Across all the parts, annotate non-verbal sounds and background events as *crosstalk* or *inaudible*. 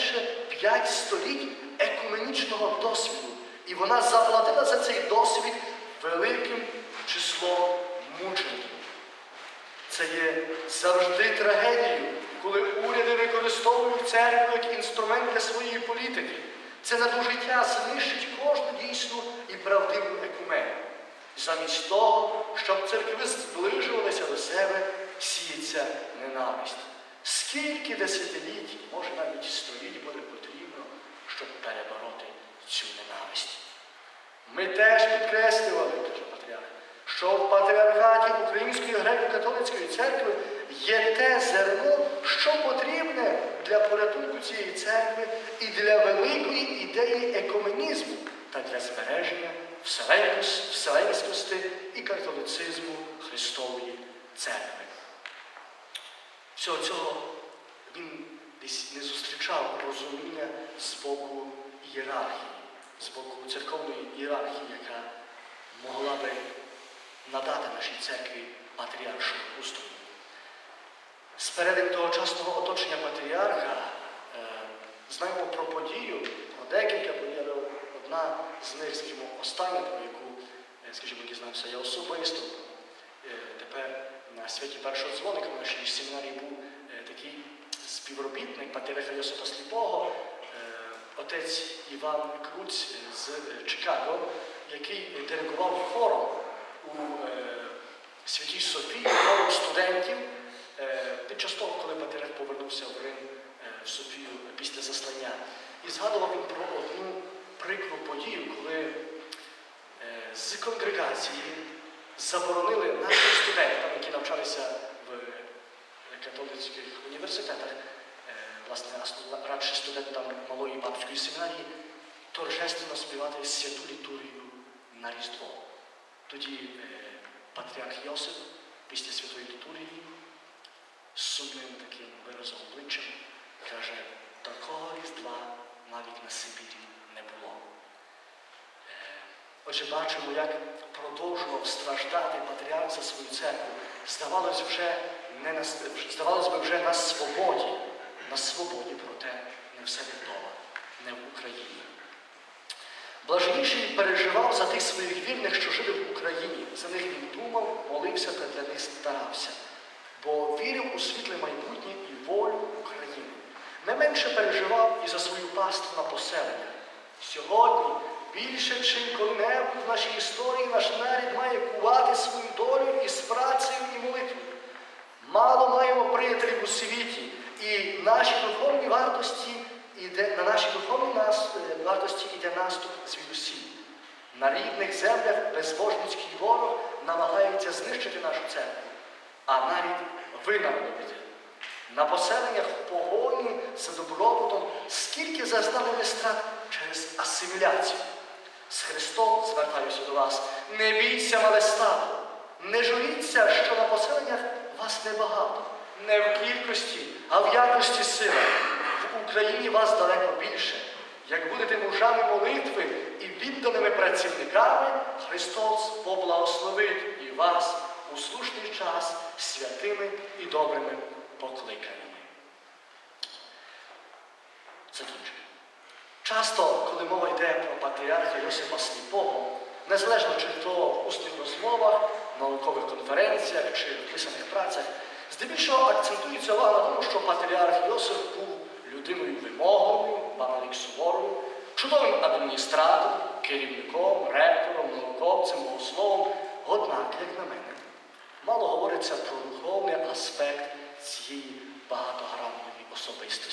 щонайменше 5 століть екуменічного досвіду. І вона заплатила за цей досвід великим числом мучеників. Це є завжди трагедією, коли уряди використовують церкву як інструмент для своєї політики. Це надужиття знищить кожну дійсну і правдиву екумену. Замість того, щоб церкви зближувалися до себе, сіється ненависть. Скільки десятиліть, може навіть століть буде потрібно, щоб перебороти цю ненависть. Ми теж підкреслювали, каже патріарх, що в патріархаті Української греко-католицької церкви є те зерно, що потрібне для порятунку цієї церкви і для великої ідеї екуменізму та для збереження вселенськості і католицизму Христової церкви. Всього цього він десь не зустрічав розуміння з боку ієрархії, з боку церковної ієрархії, яка могла би надати нашій церкві патріаршого устрою. Спередин тогочасного оточення патріарха е, знаємо про подію, про декілька подій, одна з них, скажімо, остання, про яку, е, скажімо, дізнався я особисто. На святі першого дзвоника в нашій семінарії був е, такий співробітник патріарха Йосипа Сліпого, е, отець Іван Круць з е, Чикаго, який диригував хором у е, Святій Софії, хором студентів е, під час того, коли патріарх повернувся в Рим е, в Софію після заслання. І згадував він про одну прикру подію, коли з конгрегації заборонили нашим студентам, які навчалися в е, католицьких університетах, е, власне, радше студентам малої бабської семінарії, торжественно співати святу літургію на Різдво. Тоді е, патріарх Йосип після святої літургії з сумним таким виразом обличчям каже, такого різдва навіть на Сибірі Отже, бачимо, як продовжував страждати патріарх за свою церкву. Здавалось, вже не на, здавалось би, вже на свободі, на свободі, проте не в себе вдома, не в Україні. Блаженніший переживав за тих своїх вірних, що жили в Україні. За них він думав, молився та для них старався, бо вірив у світле майбутнє і волю України. Не менше переживав і за свою паству на поселення. Сьогодні більше, чим коли-небудь в нашій історії наш нарід має кувати свою долю із працею і молитвою. Мало маємо приятелів у світі, і наші духовні вартості іде, на наші духовні нас, е, вартості йде наступ звідусіль. На рідних землях безбожницький ворог намагається знищити нашу церкву, а навіть винагодити. На поселеннях в погоні за добробутом, скільки зазнали ми страт через асиміляцію. З Христом звертаюся до вас. Не бійся, мале. Не журіться, що на поселеннях вас небагато. Не в кількості, а в якості сили. В Україні вас далеко більше. Як будете мужами молитви і відданими працівниками, Христос поблагословить і вас у слушний час святими і добрими покликаннями. Часто, коли мова йде про патріарха Йосипа Сліпого, незалежно чи то в усних розмовах, наукових конференціях чи в писаних працях, здебільшого акцентується увага на тому, що патріарх Йосип був людиною вимогливою, баналік суворою, чудовим адміністратором, керівником, ректором, науковцем, богословом. Однак, як на мене, мало говориться про духовний аспект цієї багатогранної особистості.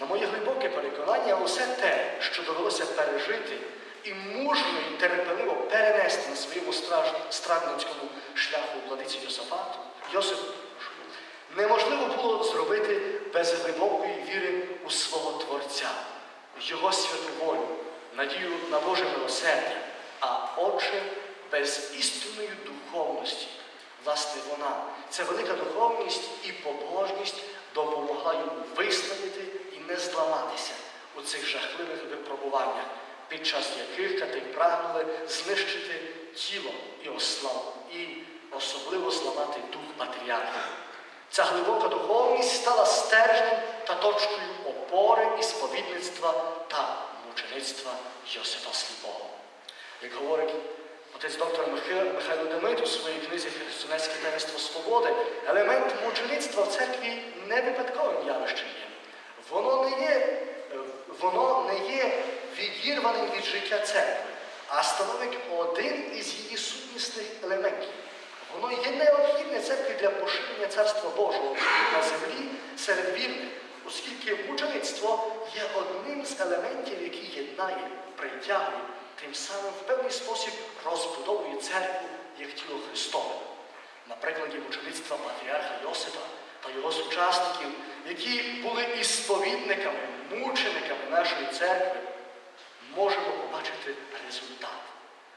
На моє глибоке переконання, усе те, що довелося пережити і мужньо і терпеливо перенести на своєму страдницькому шляху владиці Йосафату, Йосипу, неможливо було зробити без глибокої віри у свого Творця, Його святу волю, надію на Боже милосердя, а отже, без істинної духовності. Власне, вона, ця велика духовність і побожність допомогла йому вистояти і не зламатися у цих жахливих випробуваннях, під час яких кати прагнули знищити тіло і ославу, і особливо зламати дух патріарха. Ця глибока духовність стала стержнем та точкою опори і сповідництва та мучеництва Йосифа Сліпого. Як говорить отець доктор Михайло, Демит у своїй книзі Християнське таїнство свободи, елемент мучеництва в церкві не випадковим явищем є. Воно не є, е, воно не є відірваним від життя церкви, а становить один із її сутнісних елементів. Воно є необхідне церкві для поширення Царства Божого на землі серед вірних, оскільки мучеництво є одним з елементів, який єднає, притягує, тим самим в певний спосіб розбудовує церкву як тіло Христове. На прикладі мучеництва патріарха Йосифа та його сучасників, які були і сповідниками, мучениками нашої церкви, можемо побачити результат.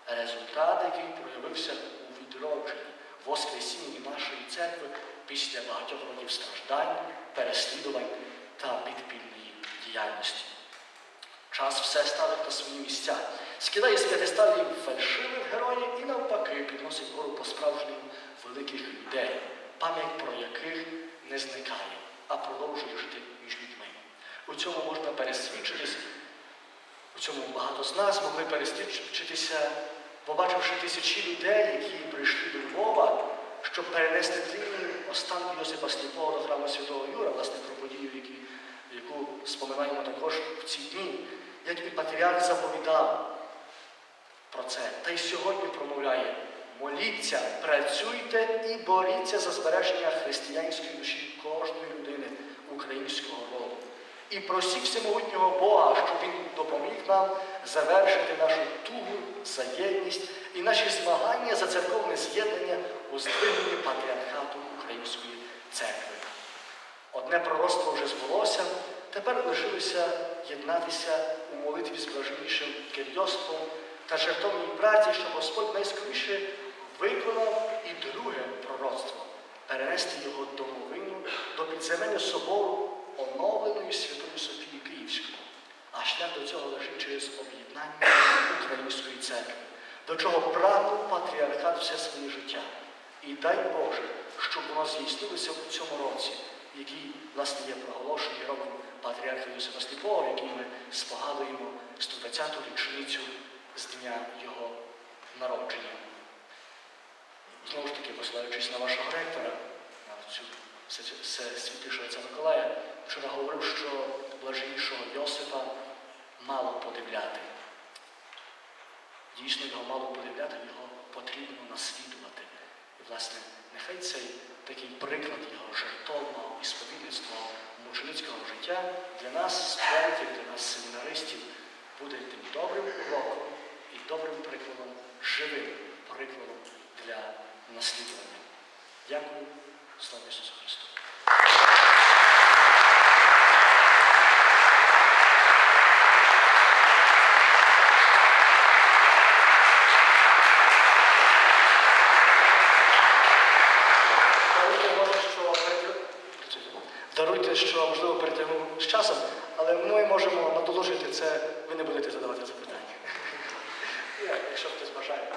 Результат, який проявився у відродженні, воскресінні нашої церкви після багатьох років страждань, переслідувань та підпільної діяльності. Час все ставить на свої місця, скидає з п'ятисталів фальшивих героїв і навпаки підносить вгору по-справжньому великих людей, пам'ять про яких не зникає, а продовжує жити між людьми. У цьому можна пересвідчитись у цьому багато з нас могли пересвідчитися, побачивши тисячі людей, які прийшли до Львова, щоб перенести тлінні останки Йосипа Сліпого до храму Святого Юра, власне, про подію, яку споминаємо також в ці дні, як і патріарх заповідав про це. Та й сьогодні промовляє: моліться, працюйте і боріться за збереження християнської душі кожної людини українського роду. І просіть всемогутнього Бога, щоб Він допоміг нам завершити нашу тугу за єдність і наші змагання за церковне з'єднання у здвигненні патріархату Української церкви. Одне пророцтво вже збулося, тепер лишилося єднатися у молитві з блаженнішим Кирйоством та жертовній праці, щоб Господь найскоріше виконав і друге пророцтво перенести його домовину до підземелля собору оновленої Святої Софії Київської. А шлях до цього лежить через об'єднання Української церкви, до чого прагнув патріархат все своє життя. І дай Боже, щоб воно здійснилося у цьому році, який, власне, є проголошений роком патріарха Йосифа Сліпого, який ми спогадуємо 120-ту річницю з дня його народження. Знову ж таки, посилаючись на вашого ректора, на цю все, святішого отця Миколая, вчора говорив, що блаженнішого Йосифа мало подивляти. Дійсно, його мало подивляти, його потрібно наслідувати. І, власне, нехай цей такий приклад його жертовного і сповідництва мученицького життя для нас, студентів, для нас, семінаристів, буде тим добрим уроком і добрим прикладом, живим прикладом для наслідування. Дякую. Слава Ісусу Христу! Даруйте, що можливо перетягнув з часом, але ми можемо надолужити це, ви не будете задавати запитання. *laughs* Як, Якщо хтось бажає.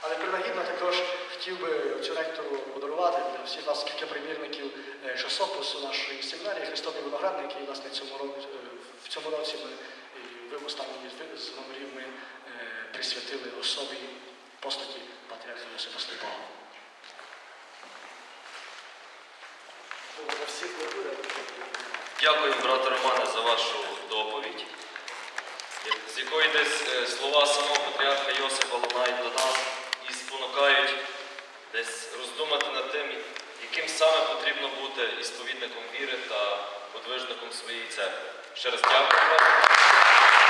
Але принагідно також хотів би цю ректору подарувати для всіх вас кілька примірників е, часопису нашої семінарії Христові виноградники. І власне цьому році, в цьому році ми і ви останній з номерів ми е, присвятили особі постаті патріарха Йосипа буде. Дякую, брате Романе, за вашу доповідь, з якої десь е, слова самого патріарха Йосипа лунають до нас і спонукають десь роздумати над тим, яким саме потрібно бути і сповідником віри та подвижником своєї церкви. Ще раз дякую вам.